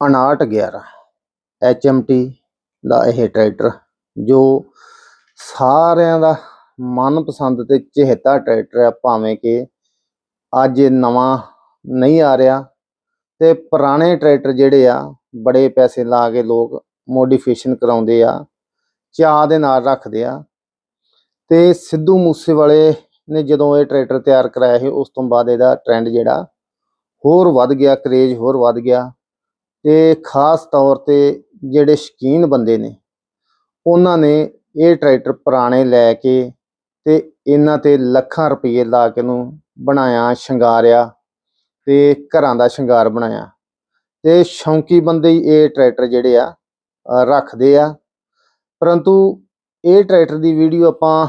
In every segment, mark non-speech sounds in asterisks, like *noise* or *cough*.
5911 HMT ਦਾ ਇਹ tractor, ਜੋ ਸਾਰਿਆਂ ਦਾ ਮਨਪਸੰਦ ਤੇ ਚਹੇਤਾ ਟਰੈਕਟਰ ਆ, ਭਾਵੇਂ ਕਿ ਅੱਜ ਇਹ ਨਵਾਂ ਨਹੀਂ ਆ ਰਿਹਾ ਤੇ ਪੁਰਾਣੇ ਟਰੈਕਟਰ ਜਿਹੜੇ ਆ, ਬੜੇ ਪੈਸੇ ਲਾ ਕੇ ਲੋਕ ਮੋਡੀਫਿਕੇਸ਼ਨ ਕਰਾਉਂਦੇ ਆ, ਚਾਅ ਦੇ ਨਾਲ ਰੱਖਦੇ ਆ। ਤੇ ਸਿੱਧੂ ਮੂਸੇਵਾਲੇ ਨੇ ਜਦੋਂ ਇਹ ਟਰੈਕਟਰ ਤਿਆਰ ਕਰਾਇਆ ਸੀ, ਉਸ ਤੋਂ ਬਾਅਦ ਇਹਦਾ ਟ੍ਰੈਂਡ ਜਿਹੜਾ ਹੋਰ ਵੱਧ ਗਿਆ ਕਰੇਜ ਹੋਰ ਵੱਧ ਗਿਆ। ਤੇ ਖਾਸ ਤੌਰ ਤੇ ਜਿਹੜੇ ਸ਼ਕੀਨ ਬੰਦੇ ਨੇ, ਉਹਨਾਂ ਨੇ ਇਹ ਟਰੈਕਟਰ ਪੁਰਾਣੇ ਲੈ ਕੇ ਤੇ ਇਹਨਾਂ ਤੇ ਲੱਖਾਂ ਰੁਪਏ ਲਾ ਕੇ ਨੂੰ ਬਣਾਇਆ, ਸ਼ਿੰਗਾਰਿਆ ਤੇ ਘਰਾਂ ਦਾ ਸ਼ਿੰਗਾਰ ਬਣਾਇਆ। ਤੇ ਸ਼ੌਂਕੀ ਬੰਦੇ ਹੀ ਇਹ ਟਰੈਕਟਰ ਜਿਹੜੇ ਆ ਰੱਖਦੇ ਆ। ਪਰੰਤੂ ਇਹ ਟਰੈਕਟਰ ਦੀ ਵੀਡੀਓ ਆਪਾਂ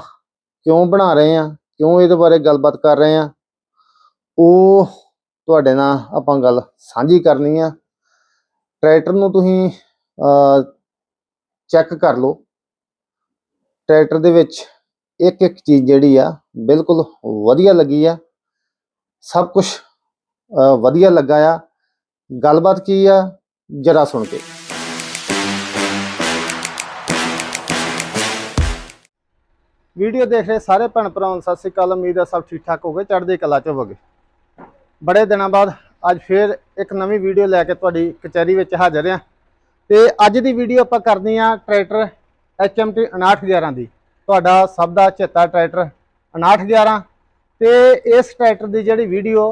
ਕਿਉਂ ਬਣਾ ਰਹੇ ਆ, ਕਿਉਂ ਇਹਦੇ ਬਾਰੇ ਗੱਲਬਾਤ ਕਰ ਰਹੇ ਆ, ਉਹ ਤੁਹਾਡੇ ਨਾਲ ਆਪਾਂ ਗੱਲ ਸਾਂਝੀ ਕਰਨੀ ਆ। ਟਰੈਕਟਰ ਨੂੰ ਤੁਸੀਂ ਚੈੱਕ ਕਰ ਲਓ। ਟਰੈਕਟਰ ਦੇ ਵਿੱਚ ਇੱਕ ਇੱਕ ਚੀਜ਼ ਜਿਹੜੀ ਆ, ਬਿਲਕੁਲ ਵਧੀਆ ਲੱਗੀ ਆ। ਸਭ ਕੁਝ ਵਧੀਆ ਲੱਗਾ ਆ। ਗੱਲਬਾਤ ਕੀ ਆ, ਜਰਾ ਸੁਣ ਕੇ। ਵੀਡੀਓ ਦੇਖ ਰਹੇ ਸਾਰੇ ਭੈਣ ਭਰਾਵਾਂ ਨੂੰ ਸਤਿ ਸ੍ਰੀ ਅਕਾਲ। ਉਮੀਦ ਹੈ ਸਭ ਠੀਕ ਠਾਕ ਹੋਗੇ ਚੜ੍ਹਦੀ ਕਲਾ ਚ ਹੋਵੋਗੇ। ਬੜੇ ਦਿਨਾਂ ਬਾਅਦ ਅੱਜ ਫੇਰ ਇੱਕ ਨਵੀਂ ਵੀਡੀਓ ਲੈ ਕੇ ਤੁਹਾਡੀ ਕਚਹਿਰੀ ਵਿੱਚ ਹਾਜ਼ਰ ਹਾਂ। ਤੇ ਅੱਜ ਦੀ ਵੀਡੀਓ ਆਪਾਂ ਕਰਨੀ ਆ ਟਰੈਕਟਰ HMT 5911 ਦੀ। ਤੁਹਾਡਾ ਸਭ ਦਾ ਚੇਤਾ ਟਰੈਕਟਰ 5911 ਤੇ ਇਸ ਟਰੈਕਟਰ ਦੀ ਜਿਹੜੀ ਵੀਡੀਓ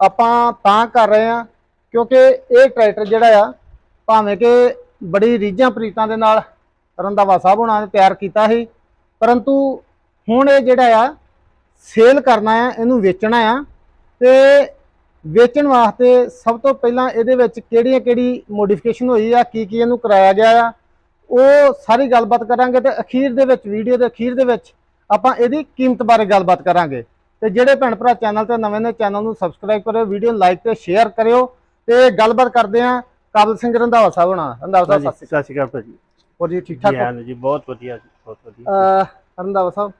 ਆਪਾਂ ਤਾਂ ਕਰ ਰਹੇ ਆ ਕਿਉਂਕਿ ਇਹ ਟਰੈਕਟਰ ਜਿਹੜਾ ਆ, ਭਾਵੇਂ ਕਿ ਬੜੀ ਰੀਝਾਂ ਪ੍ਰੀਤਾਂ ਦੇ ਨਾਲ ਰੰਧਾਵਾ ਸਾਹਿਬ ਉਹਨਾਂ ਨੇ ਤਿਆਰ ਕੀਤਾ ਸੀ, ਪਰੰਤੂ ਹੁਣ ਇਹ ਜਿਹੜਾ ਆ, ਸੇਲ ਕਰਨਾ ਆ, ਇਹਨੂੰ ਵੇਚਣਾ ਆ। ਤੇ ਵੇਚਣ ਵਾਸਤੇ ਸਭ ਤੋਂ ਪਹਿਲਾਂ ਇਹਦੇ ਵਿੱਚ ਕਿਹੜੀਆਂ ਕਿਹੜੀ ਮੋਡੀਫਿਕੇਸ਼ਨ ਹੋਈ ਆ ਕੀ ਕੀ ਇਹਨੂੰ ਕਰਾਇਆ ਗਿਆ ਆ ਉਹ ਸਾਰੀ ਗੱਲਬਾਤ ਕਰਾਂਗੇ ਤੇ ਅਖੀਰ ਦੇ ਵਿੱਚ ਵੀਡੀਓ ਦੇ ਅਖੀਰ ਦੇ ਵਿੱਚ ਆਪਾਂ ਇਹਦੀ ਕੀਮਤ ਬਾਰੇ ਗੱਲਬਾਤ ਕਰਾਂਗੇ। ਤੇ ਜਿਹੜੇ ਭੈਣ ਭਰਾ ਚੈਨਲ ਤੇ ਨਵੇਂ ਨੇ ਚੈਨਲ ਨੂੰ ਸਬਸਕ੍ਰਾਈਬ ਕਰਿਓ ਵੀਡੀਓ ਨੂੰ ਲਾਈਕ ਤੇ ਸ਼ੇਅਰ ਕਰਿਓ ਤੇ ਗੱਲਬਾਤ ਕਰਦੇ ਆਂ ਕਾਬਲ ਸਿੰਘ ਰੰਧਾਵਾ ਸਾਹਿਬ ਹੋਣਾ। ਰੰਧਾਵਾ ਸਾਹਿਬ ਸਤਿ ਸ਼੍ਰੀ ਅਕਾਲ। ਅਕਾਲ ਹੋਰ ਜੀ ਠੀਕ ਠਾਕ ਜੀ ਹੋ ਜੀ ਬਹੁਤ ਵਧੀਆ ਜੀ ਬਹੁਤ ਵਧੀਆ। ਰੰਧਾਵਾ ਸਾਹਿਬ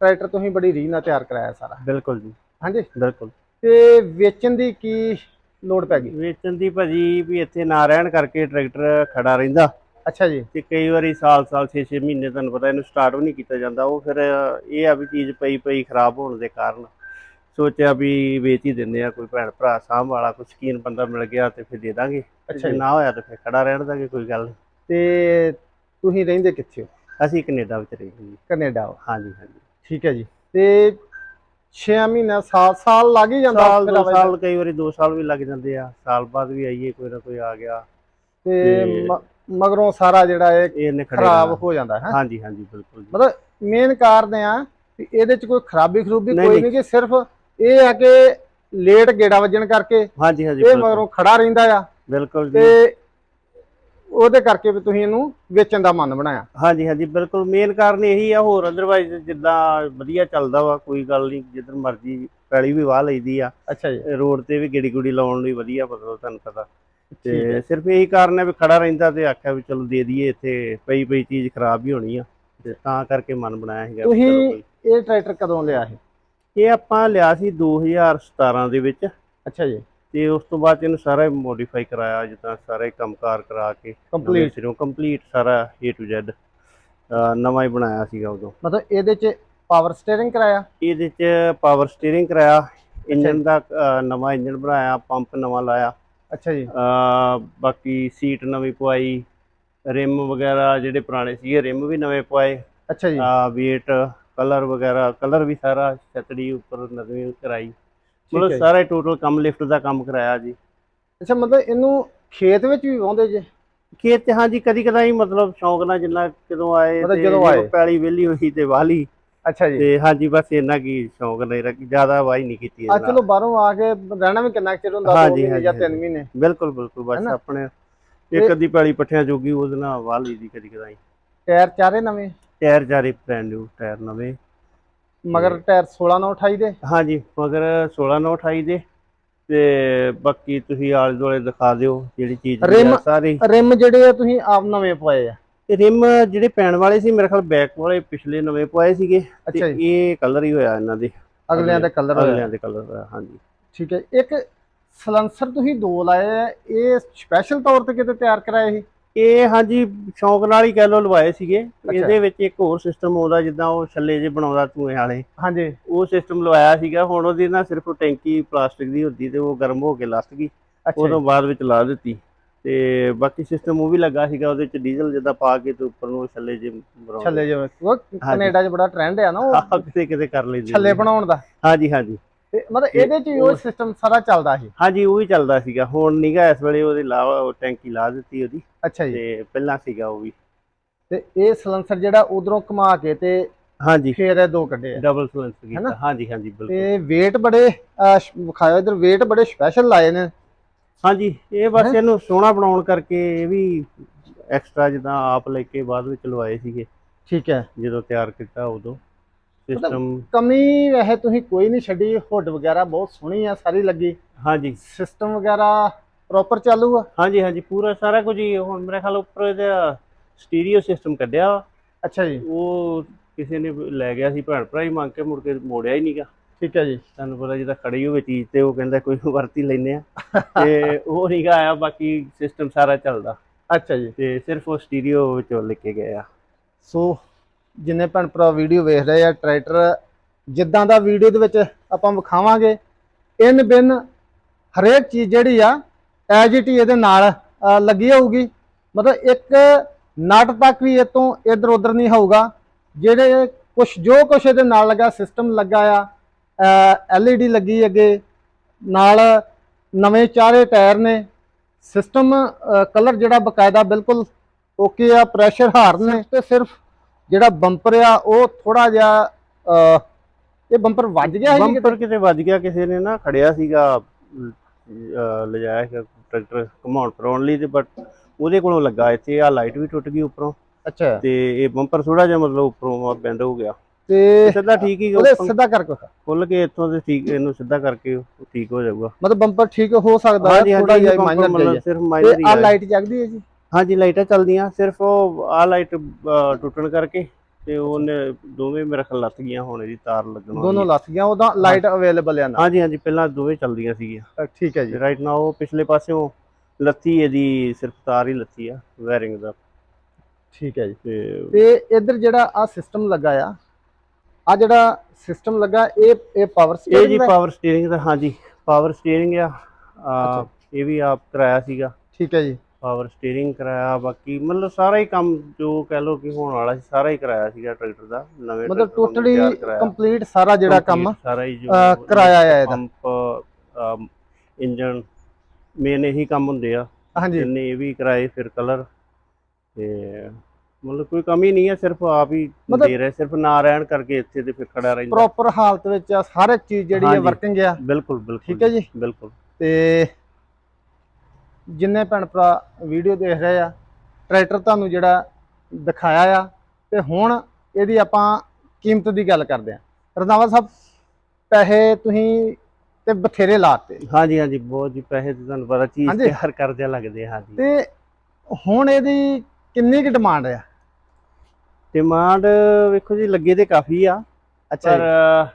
ਟਰੈਕਟਰ ਤੁਸੀਂ ਬੜੀ ਰੀਝ ਨਾਲ ਤਿਆਰ ਕਰਾਇਆ ਸਾਰਾ। ਬਿਲਕੁਲ ਜੀ। ਹਾਂਜੀ। ਬਿਲਕੁਲ। ਤੇ ਵੇਚਣ ਦੀ ਕੀ ਲੋੜ ਪੈ ਗਈ? ਵੇਚਣ ਦੀ ਭਾਜੀ ਵੀ ਇੱਥੇ ਨਾ ਰਹਿਣ ਕਰਕੇ ਟਰੈਕਟਰ ਖੜਾ ਰਹਿੰਦਾ। ਅੱਛਾ ਜੀ। ਤੇ ਕਈ ਵਾਰੀ ਸਾਲ ਸਾਲ 6-6 ਮਹੀਨੇ ਤੁਹਾਨੂੰ ਪਤਾ ਇਹਨੂੰ ਸਟਾਰਟ ਵੀ ਨਹੀਂ ਕੀਤਾ ਜਾਂਦਾ। ਉਹ ਫਿਰ ਇਹ ਆ ਵੀ ਚੀਜ਼ ਪਈ ਪਈ ਖਰਾਬ ਹੋਣ ਦੇ ਕਾਰਨ ਸੋਚਿਆ ਵੀ ਵੇਚ ਹੀ ਦਿੰਦੇ ਆ ਕੋਈ ਭੈਣ ਭਰਾ ਸਾਂਭ ਵਾਲਾ ਕੋਈ ਸ਼ਕੀਨ ਬੰਦਾ ਮਿਲ ਗਿਆ ਤੇ ਫਿਰ ਦੇ ਦਾਂਗੇ। ਅੱਛਾ ਨਾ ਹੋਇਆ ਤਾਂ ਫਿਰ ਖੜਾ ਰਹਿਣ ਦਾਂਗੇ ਕੋਈ ਗੱਲ ਨਹੀਂ। ਤੇ ਤੁਸੀਂ ਰਹਿੰਦੇ ਕਿੱਥੇ ਹੋ? ਅਸੀਂ ਕੈਨੇਡਾ ਵਿੱਚ ਰਹਿੰਦੇ ਜੀ। ਕੈਨੇਡਾ ਹਾਂਜੀ ਹਾਂਜੀ। ਠੀਕ ਹੈ ਜੀ। ਤੇ 6 ਮਹੀਨਾ ਸਾਲ ਸਾਲ ਲੱਗ ਹੀ ਜਾਂਦਾ ਸਾਲ ਦੋ ਸਾਲ ਕਈ ਵਾਰੀ 2 ਸਾਲ ਵੀ ਲੱਗ ਜਾਂਦੇ ਆ। ਸਾਲ ਬਾਅਦ ਵੀ ਆਈਏ ਕੋਈ ਨਾ ਕੋਈ ਆ ਗਿਆ। ਤੇ ਮਗਰੋਂ ਸਾਰਾ ਜਿਹੜਾ ਇਹ ਖਰਾਬ। ਹੋ ਜਾਂਦਾ ਹੈ। ਹਾਂਜੀ ਹਾਂਜੀ ਬਿਲਕੁਲ ਮਤਲਬ ਮੇਨ ਕਾਰਨ ਆ ਇਹਦੇ ਚ ਕੋਈ ਖਰਾਬੀ ਖਰੂਬੀ ਕੋਈ ਨਹੀਂ। ਕਿ ਸਿਰਫ ਇਹ ਆ ਕਿ ਲੇਟ ਗੇੜਾ ਵੱਜਣ ਕਰਕੇ ਹਾਂਜੀ ਹਾਂਜੀ ਇਹ ਮਗਰੋਂ ਖੜਾ ਰਹਿੰਦਾ ਆ। ਬਿਲਕੁਲ ਜੀ। ਤੇ ਉਹਦੇ ਕਰਕੇ ਵੀ ਤੁਸੀਂ ਇਹਨੂੰ ਵੇਚਣ ਦਾ ਮਨ ਬਣਾਇਆ। ਹਾਂਜੀ ਹਾਂਜੀ ਬਿਲਕੁਲ। ਮੇਨ ਕਾਰਨ ਇਹੀ ਆ ਹੋਰ ਅਦਰਵਾਈਜ਼ ਜਿੱਦਾਂ ਵਧੀਆ ਚੱਲਦਾ ਵਾ ਕੋਈ ਗੱਲ ਨਹੀਂ ਜਿੱਧਰ ਮਰਜ਼ੀ ਪੈਲੀ ਵੀ ਵਾਹ ਲਈਦੀ ਆ। ਅੱਛਾ ਜੀ। ਰੋਡ ਤੇ ਵੀ ਗਿੜੀ ਗੁੜੀ ਲਾਉਣ ਲਈ ਵਧੀਆ ਮਤਲਬ ਤੁਹਾਨੂੰ ਪਤਾ। ਤੇ। ਸਿਰਫ ਇਹੀ ਕਾਰਨ ਹੈ ਵੀ ਖੜਾ ਰਹਿੰਦਾ ਤੇ ਆਖਿਆ ਵੀ ਚਲੋ ਦੇ ਦਈਏ ਇੱਥੇ ਪਈ ਪਈ ਚੀਜ਼ ਖਰਾਬ ਹੀ ਹੋਣੀ ਆ ਤੇ ਤਾਂ ਕਰਕੇ ਮਨ ਬਣਾਇਆ ਚਲੋ ਤੁਸੀਂ ਇਹ ਟਰੈਕਟਰ ਕਦੋਂ ਲਿਆ ਇਹ? ਇਹ ਆਪਾਂ ਲਿਆ ਸੀ 2017 ਦੇ ਵਿੱਚ। ਅੱਛਾ ਜੀ। ਤੇ ਉਸ ਤੋਂ ਬਾਅਦ ਇਹਨੂੰ ਸਾਰਾ ਮੋਡੀਫਾਈ ਕਰਾਇਆ ਜਿੱਦਾਂ ਸਾਰੇ ਕੰਮਕਾਰ ਕਰਾ ਕੇ ਕੰਪਲੀਟ ਸਿਰੋਂ ਕੰਪਲੀਟ ਸਾਰਾ A to Z ਨਵਾਂ ਹੀ ਬਣਾਇਆ ਸੀਗਾ ਉਦੋਂ। ਮਤਲਬ ਇਹਦੇ ਚ ਪਾਵਰ ਸਟੀਅਰਿੰਗ ਕਰਾਇਆ? ਇਹਦੇ ਚ ਪਾਵਰ ਸਟੀਅਰਿੰਗ ਕਰਾਇਆ ਇੰਜਨ ਦਾ ਨਵਾਂ ਇੰਜਨ ਬਣਾਇਆ ਪੰਪ ਨਵਾਂ ਲਾਇਆ। ਅੱਛਾ ਜੀ। ਬਾਕੀ ਸੀਟ ਨਵੀਂ ਪਵਾਈ ਰਿਮ ਵਗੈਰਾ ਜਿਹੜੇ ਪੁਰਾਣੇ ਸੀਗੇ ਰਿਮ ਵੀ ਨਵੇਂ ਪਵਾਏ। ਅੱਛਾ ਜੀ। ਵੇਟ ਕਲਰ ਵਗੈਰਾ ਕਲਰ ਵੀ ਸਾਰਾ ਛਤੜੀ ਉੱਪਰ ਨਵੀਂ ਕਰਾਈ। ਮਤਲਬ। ਸਾਰਾ ਟੋਟਲ ਕੰਮ ਲਿਫਟ ਦਾ ਕੰਮ ਕਰਾਇਆ ਜੀ। ਅੱਛਾ ਮਤਲਬ ਇਹਨੂੰ ਖੇਤ ਵਿੱਚ ਵੀ ਵਾਉਂਦੇ ਜੇ? ਖੇਤ ਤੇ ਹਾਂਜੀ ਕਦੀ ਕਦਾਈ ਮਤਲਬ ਸ਼ੌਂਕ ਨਾਲ ਜਿੰਨਾ ਕਦੋਂ ਆਏ ਮਤਲਬ ਤੇ ਜਦੋਂ ਆਏ। ਪੈਲੀ ਵਿਹਲੀ ਹੋਈ ਤੇ ਵਾਲੀ। ਅੱਛਾ ਜੀ। ਤੇ ਹਾਂਜੀ ਬਸ ਇੰਨਾ ਕੀ ਸ਼ੌਂਕ ਨਹੀਂ ਰੱਖੀ ਜ਼ਿਆਦਾ ਵਾਹੀ ਨਹੀਂ ਕੀਤੀ ਆ ਚਲੋ ਬਾਹਰੋਂ ਆ ਕੇ ਰਹਿਣਾ ਵੀ ਕਿੰਨਾ ਚਿਰ ਹੁੰਦਾ ਦੋ ਮਹੀਨੇ ਜਾਂ ਤਿੰਨ ਮਹੀਨੇ। ਬਿਲਕੁਲ ਬਿਲਕੁਲ ਬਸ? ਆਪਣੇ ਇੱਕ ਅੱਧੀ ਪੈਲੀ ਪੱਠਿਆਂ ਜੋਗੀ ਉਹਦੇ ਨਾਲ ਵਾਹ ਲਈ ਦੀ ਕਦੀ ਕਦਾਈ। ਟਾਇਰ ਚਾਰੇ ਨਵੇਂ? ਟਾਇਰ ਜਾਰੇ ਬ੍ਰੈਂਡ ਨਿਊ ਟਾਇਰ ਨਵੇਂ। ਮਗਰ ਟਾਇਰ 16 ਨਾਲ 28 ਦੇ? ਹਾਂਜੀ ਮਗਰ 16 ਨੌ 28 ਦੇ। ਤੇ ਬਾਕੀ ਤੁਸੀਂ ਆਲੇ ਦੁਆਲੇ ਦਿਖਾ ਦਿਓ ਜਿਹੜੀ ਚੀਜ਼ ਰਿਮ- ਸਾਰੀ। ਰਿਮ ਜਿਹੜੇ ਆ ਤੁਸੀਂ ਆਪ ਨਵੇਂ ਪਵਾਏ ਆ? ਰਿਮ ਜਿਹੜੇ ਪੈਣ ਵਾਲੇ ਸੀ ਮੇਰੇ ਖਿਆਲ ਬੈਕ ਵਾਲੇ ਪਿਛਲੇ ਨਵੇਂ ਪਵਾਏ ਸੀਗੇ। ਤੇ ਇਹ ਕਲਰ ਹੀ ਹੋਇਆ ਇਹਨਾਂ ਦੇ। ਅਗਲਿਆਂ ਦੇ ਕਲਰ ਅਗਲਿਆਂ ਦੇ ਕਲਰ ਹੋਇਆ ਹਾਂਜੀ। ਠੀਕ ਹੈ ਇੱਕ ਸਲੈਂਸਰ ਤੁਸੀਂ ਦੋ ਲਾਏ ਆ ਇਹ ਸਪੈਸ਼ਲ ਤੌਰ ਤੇ ਕਿਤੇ ਤਿਆਰ ਕਰਾਏ ਸੀ? ਇਹ ਹਾਂਜੀ ਸ਼ੌਂਕ ਨਾਲ ਹੀ ਕਹਿ ਲੋ ਲਵਾਏ ਸੀਗੇ। ਇਹਦੇ ਵਿੱਚ ਇੱਕ ਹੋਰ ਸਿਸਟਮ ਆਉਂਦਾ ਜਿੱਦਾਂ ਉਹ ਛੱਲੇ ਜੇ ਬਣਾਉਂਦਾ ਧੂਏ ਵਾਲੇ। ਹਾਂਜੀ। ਉਹ ਸਿਸਟਮ ਲਵਾਇਆ ਸੀਗਾ। ਹੁਣ ਉਹਦੀ ਨਾ ਸਿਰਫ ਟੈਂਕੀ ਪਲਾਸਟਿਕ ਦੀ ਹੁੰਦੀ ਤੇ ਉਹ ਗਰਮ ਹੋ ਕੇ ਲੱਥ ਗਈ। ਉਦੋਂ ਬਾਅਦ ਵਿੱਚ ਲਾ ਦਿੱਤੀ। ਤੇ ਬਾਕੀ ਸਿਸਟਮ ਉਹ ਵੀ ਲੱਗਾ ਸੀਗਾ ਉਹਦੇ ਚ ਡੀਜ਼ਲ ਜਿੱਦਾਂ ਪਾ ਕੇ ਤੇ ਉੱਪਰ ਨੂੰ ਛੱਲੇ ਜੇ ਬਣਾਉਂਦੇ। ਛੱਲੇ ਉਹ ਕੈਨੇਡਾ 'ਚ ਬੜਾ ਟ੍ਰੈਂਡ ਆ ਨਾ ਉਹ। ਕਿਤੇ ਕਿਤੇ ਕਰ ਲੈਂਦੇ ਛੱਲੇ। ਬਣਾਉਣ ਦਾ। ਹਾਂਜੀ ਹਾਂਜੀ। ਤੇ ਮਤਲਬ ਇਹਦੇ 'ਚ ਹੀ ਉਹ ਸਿਸਟਮ ਸਾਰਾ ਚੱਲਦਾ ਸੀ? ਹਾਂਜੀ ਉਹ ਵੀ ਚੱਲਦਾ ਸੀਗਾ। ਹੁਣ ਨੀਗਾ ਇਸ ਵੇਲੇ ਉਹਦੀ ਲਾ ਉਹ ਟੈਂਕੀ ਲਾ ਦਿੱਤੀ ਉਹਦੀ। ਅੱਛਾ ਜੀ। ਤੇ ਪਹਿਲਾਂ ਸੀਗਾ ਉਹ ਵੀ। ਤੇ ਇਹ ਸਲੈਂਸਰ ਜਿਹੜਾ ਉਧਰੋਂ ਘੁਮਾ ਕੇ ਤੇ ਹਾਂਜੀ। ਫੇਰ ਇਹ ਦੋ ਕੱਢੇ ਆ। ਡਬਲ ਸਲੈਂਸ ਹੈਨਾ? ਕੀਤਾ ਹਾਂਜੀ ਹਾਂਜੀ ਬਿਲਕੁਲ। ਤੇ weight ਬੜੇ ਵਿਖਾਇਓ ਇਧਰ weight ਬੜੇ ਸਪੈਸ਼ਲ ਲਾਏ ਨੇ। ਹਾਂਜੀ ਇਹ ਬਸ ਹੈਂ? ਇਹਨੂੰ ਸੋਹਣਾ ਬਣਾਉਣ ਕਰਕੇ ਇਹ ਵੀ ਐਕਸਟਰਾ ਜਿੱਦਾਂ ਆਪ ਲੈ ਕੇ ਬਾਅਦ ਵਿੱਚ ਲਵਾਏ ਸੀਗੇ। ਠੀਕ ਹੈ। ਜਦੋਂ ਤਿਆਰ ਕੀਤਾ ਉਦੋਂ। ਸਿਸਟਮ ਕਮੀ ਵੈਸੇ ਤੁਸੀਂ ਕੋਈ ਨਹੀਂ ਛੱਡੀ ਹੁੱਡ ਵਗੈਰਾ ਬਹੁਤ ਸੋਹਣੀ ਆ ਸਾਰੀ ਲੱਗੀ। ਹਾਂਜੀ। ਸਿਸਟਮ ਵਗੈਰਾ ਪ੍ਰੋਪਰ ਚਾਲੂ ਆ? ਹਾਂਜੀ ਹਾਂਜੀ ਪੂਰਾ ਸਾਰਾ ਕੁਝ ਹੀ ਹੁਣ ਮੇਰੇ ਖਿਆਲ ਉੱਪਰ ਇਹਦਾ ਸਟੀਰੀਓ ਸਿਸਟਮ ਕੱਢਿਆ। ਅੱਛਾ ਜੀ। ਉਹ ਕਿਸੇ ਨੇ ਲੈ ਗਿਆ ਸੀ ਭੈਣ ਭਰਾ ਹੀ ਮੰਗ ਕੇ ਮੁੜ ਕੇ ਮੋੜਿਆ ਹੀ ਨਹੀਂਗਾ। ਠੀਕ ਹੈ ਜੀ। ਤੁਹਾਨੂੰ ਪਤਾ ਜਿਹਦਾ ਖੜੀ ਹੋਵੇ ਚੀਜ਼ ਤੇ ਉਹ ਕਹਿੰਦਾ ਕੋਈ ਵਰਤੀ ਲੈਨੇ ਆ। ਤੇ *laughs* ਉਹ ਨਹੀਂਗਾ ਆਇਆ ਬਾਕੀ ਸਿਸਟਮ ਸਾਰਾ ਚੱਲਦਾ। ਅੱਛਾ ਜੀ। ਤੇ ਸਿਰਫ ਉਹ ਸਟੀਰੀਓ ਵਿੱਚੋਂ ਲੈ ਕੇ ਗਏ ਆ। ਸੋ ਜਿੰਨੇ ਭੈਣ ਭਰਾ ਵੀਡੀਓ ਵੇਖ ਰਹੇ ਆ ਟਰੈਕਟਰ ਜਿੱਦਾਂ ਦਾ ਵੀਡੀਓ ਦੇ ਵਿੱਚ ਆਪਾਂ ਵਿਖਾਵਾਂਗੇ, ਇਨ ਬਿਨ ਹਰੇਕ ਚੀਜ਼ ਜਿਹੜੀ ਆ ਐਜ ਇਟ ਇਹਦੇ ਨਾਲ ਲੱਗੀ ਹੋਊਗੀ। ਮਤਲਬ ਇੱਕ ਨਟ ਤੱਕ ਵੀ ਇਹ ਤੋਂ ਇਧਰ ਉਧਰ ਨਹੀਂ ਹੋਊਗਾ। ਜਿਹੜੇ ਕੁਝ ਜੋ ਕੁਝ ਇਹਦੇ ਨਾਲ ਲੱਗਾ ਸਿਸਟਮ ਲੱਗਾ ਆ ਐਲਈਡੀ ਲੱਗੀ ਅੱਗੇ, ਨਾਲ ਨਵੇਂ ਚਾਰੇ ਟਾਇਰ ਨੇ। ਸਿਸਟਮ ਕਲਰ ਜਿਹੜਾ ਬਕਾਇਦਾ ਬਿਲਕੁਲ ਓਕੇ ਆ ਪ੍ਰੈਸ਼ਰ ਹਾਰਨ ਨੇ। ਤੇ ਸਿਰਫ ਜਿਹੜਾ ਬੰਪਰ ਆ ਉਹ ਥੋੜਾ ਜਿਹਾ ਇਹ ਬੰਪਰ ਵੱਜ ਗਿਆ ਸੀ ਬੰਪਰ ਕਿਤੇ ਵੱਜ ਗਿਆ ਕਿਸੇ ਨੇ ਨਾ ਖੜਿਆ ਸੀਗਾ ਲਿਜਾਇਆ ਸੀਗਾ ਟਰੈਕਟਰ ਘੁਮਾਉਣ ਫਰਾਉਣ ਲਈ ਤੇ ਬਟ ਉਹਦੇ ਕੋਲੋਂ ਲੱਗਾ ਇੱਥੇ ਆ ਲਾਈਟ ਵੀ ਟੁੱਟ ਗਈ ਉੱਪਰੋਂ। ਅੱਛਾ। ਤੇ ਇਹ ਬੰਪਰ ਥੋੜਾ ਜਿਹਾ ਮਤਲਬ ਉੱਪਰੋਂ ਬੈਂਡ ਹੋ ਗਿਆ। ਤੇ ਸਿੱਧਾ ਠੀਕ ਹੀ ਉਹਦੇ ਸਿੱਧਾ ਕਰਕੇ। ਖੁੱਲ ਕੇ ਇੱਥੋਂ ਤੇ ਠੀਕ ਇਹਨੂੰ ਸਿੱਧਾ ਕਰਕੇ ਠੀਕ ਹੋ ਜਾਊਗਾ। ਮਤਲਬ ਬੰਪਰ ਠੀਕ ਹੋ ਸਕਦਾ ਹੈ ਥੋੜਾ ਜਿਹਾ ਮਾਈਨਰ ਜਿਹਾ ਸਿਰਫ ਮਾਈਨਰ ਹੀ ਆ। ਲਾਈਟ ਜਗਦੀ ਹੈ ਜੀ? ਹਾਂਜੀ ਲਾਈਟਾਂ ਚੱਲਦੀਆਂ ਸਿਰਫ ਉਹ ਆ ਲਾਈਟ ਟੁੱਟਣ ਕਰਕੇ ਤੇ ਉਹਨੇ ਦੋਵੇਂ ਮੇਰੇ ਖਿਆਲ ਲੱਥ ਗਈਆਂ ਹੁਣ ਇਹਦੀ ਤਾਰ ਲੱਗਣ ਵਾਲੀ। ਦੋਨੋਂ ਲੱਥ ਗਿਆ ਉਹਦਾ ਲਾਈਟ ਅਵੇਲੇਬਲ ਆ ਨਾ? ਹਾਂਜੀ ਹਾਂਜੀ ਪਹਿਲਾਂ ਦੋਵੇਂ ਚੱਲਦੀਆਂ ਸੀਗੀਆਂ। ਠੀਕ ਹੈ ਜੀ। ਰਾਈਟ ਨਾਓ ਪਿਛਲੇ ਪਾਸਿਓਂ ਲੱਥੀ ਇਹਦੀ ਸਿਰਫ ਤਾਰ ਹੀ ਲੱਥੀ ਆ ਵਾਇਰਿੰਗ ਦਾ। ਠੀਕ ਹੈ ਜੀ। ਤੇ ਤੇ ਇੱਧਰ ਜਿਹੜਾ ਆ ਸਿਸਟਮ ਲੱਗਾ ਆ ਆ ਜਿਹੜਾ ਸਿਸਟਮ ਲੱਗਾ ਇਹ ਇਹ ਪਾਵਰ ਇਹ ਜੀ ਪਾਵਰ ਸਟੀਅਰਿੰਗ ਦਾ ਹਾਂਜੀ ਪਾਵਰ ਸਟੀਅਰਿੰਗ ਆ। ਇਹ ਵੀ ਆਪ ਕਰਾਇਆ ਸੀਗਾ। ਠੀਕ ਹੈ ਜੀ। ਪਾਵਰ ਸਟੀਅਰਿੰਗ ਕਰਾਇਆ ਬਾਕੀ ਮਤਲਬ ਸਾਰਾ ਹੀ ਕੰਮ ਜੋ ਕਹਿ ਲੋ ਕਿ ਹੋਣ ਵਾਲਾ ਸੀ ਸਾਰਾ ਹੀ ਕਰਾਇਆ ਸੀਗਾ ਟਰੈਕਟਰ ਦਾ ਨਵੇਂ ਮਤਲਬ tractor ਨੂੰ ਟੋਟਲੀ ਤਿਆਰ ਕਰਾਇਆ। ਕੰਪਲੀਟ ਸਾਰਾ ਜਿਹੜਾ ਕੰਮ Complete ਸਾਰਾ ਹੀ ਜੋ ਅਹ, ਕਰਾਇਆ ਆ ਇਹਦਾ। ਪੰਪ ਇੰਜਨ ਮੇਨ ਇਹੀ ਕੰਮ ਹੁੰਦੇ ਆ ਹਾਂਜੀ ਜਿੰਨੇ ਇਹ ਵੀ ਕਰਾਏ ਫਿਰ ਕਲਰ ਤੇ ਮਤਲਬ ਕੋਈ ਕਮੀ ਨਹੀਂ ਹੈ ਸਿਰਫ ਆਪ ਹੀ ਮਤਲਬ- ਦੇ ਰਹੇ ਸਿਰਫ ਨਾ ਰਹਿਣ ਕਰਕੇ ਇੱਥੇ ਤੇ ਫਿਰ ਖੜਾ ਰਹਿੰਦਾ ਪ੍ਰੋਪਰ ਹਾਲਤ ਵਿੱਚ ਆ ਹਰ ਇੱਕ ਚੀਜ਼ ਜਿਹੜੀ ਹੈ ਹਾਂਜੀ। ਵਰਕਿੰਗ ਆ ਬਿਲਕੁਲ ਬਿਲਕੁਲ ਠੀਕ ਹੈ ਜੀ ਬਿਲਕੁਲ ਤੇ ਜਿੰਨੇ ਭੈਣ ਭਰਾ ਵੀਡੀਓ ਦੇਖ ਰਹੇ ਆ ਟਰੈਕਟਰ ਤੁਹਾਨੂੰ ਜਿਹੜਾ ਦਿਖਾਇਆ ਆ ਤੇ ਹੁਣ ਇਹਦੀ ਆਪਾਂ ਕੀਮਤ ਦੀ ਗੱਲ ਕਰਦੇ ਆ। ਰੰਧਾਵਾ ਸਾਹਿਬ ਪੈਸੇ ਤੁਸੀਂ ਤੇ ਬਥੇਰੇ ਲਾਤੇ। ਹਾਂਜੀ ਹਾਂਜੀ ਬਹੁਤ ਜੀ ਪੈਸੇ ਤੇ ਤੁਹਾਨੂੰ ਪਤਾ ਚੀਜ਼ ਹਾਂਜੀ। ਤਿਆਰ ਕਰਦੇ ਲੱਗਦੇ ਆ ਹਾਂਜੀ। ਤੇ ਹੁਣ ਇਹਦੀ ਕਿੰਨੀ ਕੁ ਡਿਮਾਂਡ ਆ? ਡਿਮਾਂਡ ਵੇਖੋ ਜੀ ਲੱਗੇ ਤੇ ਕਾਫੀ ਆ। ਅੱਛਾ ਪਰ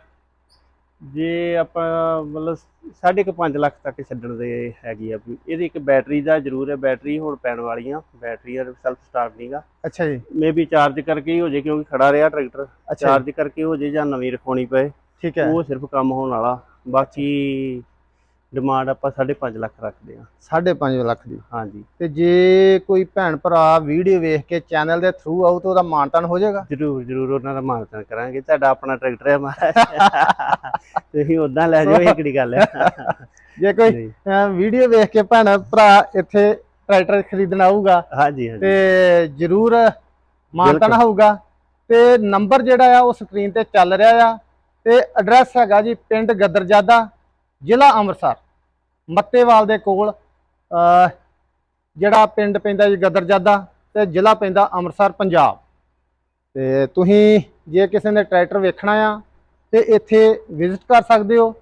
ਜੀ ਆਪਾਂ ਮਤਲਬ ਸਾਢੇ ਕੁ ਪੰਜ ਲੱਖ ਤੱਕ ਛੱਡਣ ਦੇ ਹੈਗੀ ਆ ਵੀ ਇਹਦੀ ਇੱਕ ਬੈਟਰੀ ਦਾ ਜ਼ਰੂਰ ਹੈ ਬੈਟਰੀ ਹੁਣ ਪੈਣ ਵਾਲੀਆਂ ਬੈਟਰੀ ਆ ਸੈਲਫ ਸਟਾਰਟ ਨਹੀਂਗਾ ਅੱਛਾ ਜੀ। ਮੇਬੀ ਚਾਰਜ ਕਰਕੇ ਹੀ ਹੋ ਜੇ ਕਿਉਂਕਿ ਖੜਾ ਰਿਹਾ ਟਰੈਕਟਰ ਚਾਰਜ ਕਰਕੇ ਹੋ ਜੇ ਜਾਂ ਨਵੀਂ ਰਖਾਉਣੀ ਪਏ ਠੀਕ ਹੈ। ਉਹ ਸਿਰਫ ਕੰਮ ਹੋਣ ਵਾਲਾ ਬਾਕੀ ਡਿਮਾਂਡ ਆਪਾਂ 5.5 ਲੱਖ ਰੱਖਦੇ ਆ 5.5 ਲੱਖ ਦੀ। ਹਾਂਜੀ। ਤੇ ਜੇ ਕੋਈ ਭੈਣ ਭਰਾ ਵੀਡੀਓ ਵੇਖ ਕੇ ਚੈਨਲ ਦੇ ਥਰੂ ਆਊ ਤਾਂ ਉਹਦਾ ਮਾਨਤਾਨ ਹੋ ਜਾਏਗਾ? ਜ਼ਰੂਰ ਜ਼ਰੂਰ ਉਹਨਾਂ ਦਾ ਮਾਨਤਨ ਕਰਾਂਗੇ। ਤੁਹਾਡਾ ਆਪਣਾ ਟਰੈਕਟਰ ਹੈ ਮਹਾਰਾਜ। ਤੁਸੀਂ ਉਦਾਂ ਲੈ ਜਾਓ ਇਹ ਕਿਹੜੀ ਗੱਲ ਹੈ? ਜੇ ਕੋਈ। ਵੀਡੀਓ ਵੇਖ ਕੇ ਭੈਣ ਭਰਾ ਇੱਥੇ ਟਰੈਕਟਰ ਖਰੀਦਣ ਆਊਗਾ ਹਾਂਜੀ ਹਾਂਜੀ। ਤੇ ਜਰੂਰ ਮਾਨਤਾਨ। ਹੋਊਗਾ। ਤੇ ਨੰਬਰ ਜਿਹੜਾ ਆ ਉਹ ਸਕਰੀਨ ਤੇ ਚੱਲ ਰਿਹਾ ਆ। ਤੇ ਐਡਰੈਸ ਹੈਗਾ ਜੀ ਪਿੰਡ ਗਦਰਜਾਦਾ ਜ਼ਿਲ੍ਹਾ ਅੰਮ੍ਰਿਤਸਰ। ਮੱਤੇਵਾਲ ਦੇ ਕੋਲ ਜਿਹੜਾ ਪਿੰਡ ਪੈਂਦਾ ਜੀ ਗਦਰਜਾਦਾ ਤੇ ਜ਼ਿਲ੍ਹਾ ਪੈਂਦਾ ਅੰਮ੍ਰਿਤਸਰ, ਪੰਜਾਬ। ਤੇ ਤੁਸੀਂ ਜੇ ਕਿਸੇ ਨੇ ਟਰੈਕਟਰ ਵੇਖਣਾ ਆ, ਤੇ ਇੱਥੇ ਵਿਜ਼ਿਟ ਕਰ ਸਕਦੇ ਹੋ।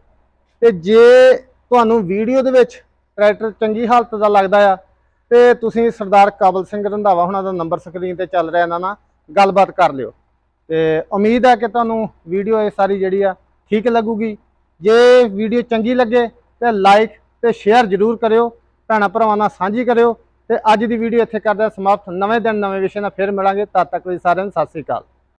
ਤੇ ਜੇ ਤੁਹਾਨੂੰ ਵੀਡੀਓ ਦੇ ਵਿੱਚ ਟਰੈਕਟਰ ਚੰਗੀ ਹਾਲਤ ਦਾ ਲੱਗਦਾ ਆ, ਤੇ ਤੁਸੀਂ ਸਰਦਾਰ ਕਾਬਲ ਸਿੰਘ ਰੰਧਾਵਾ ਹੁਣਾਂ ਦਾ ਨੰਬਰ ਸਕਰੀਨ ਤੇ ਚੱਲ ਰਿਹਾ ਇਹਨਾਂ ਨਾਲ ਗੱਲਬਾਤ ਕਰ ਲਿਓ। ਤੇ ਉਮੀਦ ਹੈ ਕਿ ਤੁਹਾਨੂੰ ਵੀਡੀਓ ਇਹ ਸਾਰੀ ਜਿਹੜੀ ਆ ਠੀਕ ਲੱਗੂਗੀ। ਜੇ ਵੀਡੀਓ ਚੰਗੀ ਲੱਗੇ, ਤੇ ਲਾਈਕ ਤੇ ਸ਼ੇਅਰ ਜ਼ਰੂਰ ਕਰਿਓ, ਭੈਣਾਂ ਭਰਾਵਾਂ ਨਾਲ ਸਾਂਝੀ ਕਰਿਓ ਤੇ ਅੱਜ ਦੀ ਵੀਡੀਓ ਇੱਥੇ ਕਰਦੇ ਹਾਂ ਸਮਾਪਤ। ਨਵੇਂ ਦਿਨ, ਨਵੇਂ ਵਿਸ਼ੇ ਨਾਲ ਫਿਰ ਮਿਲਾਂਗੇ। ਤਦ ਤੱਕ ਲਈ ਸਾਰਿਆਂ ਨੂੰ ਸਤਿ ਸ੍ਰੀ ਅਕਾਲ।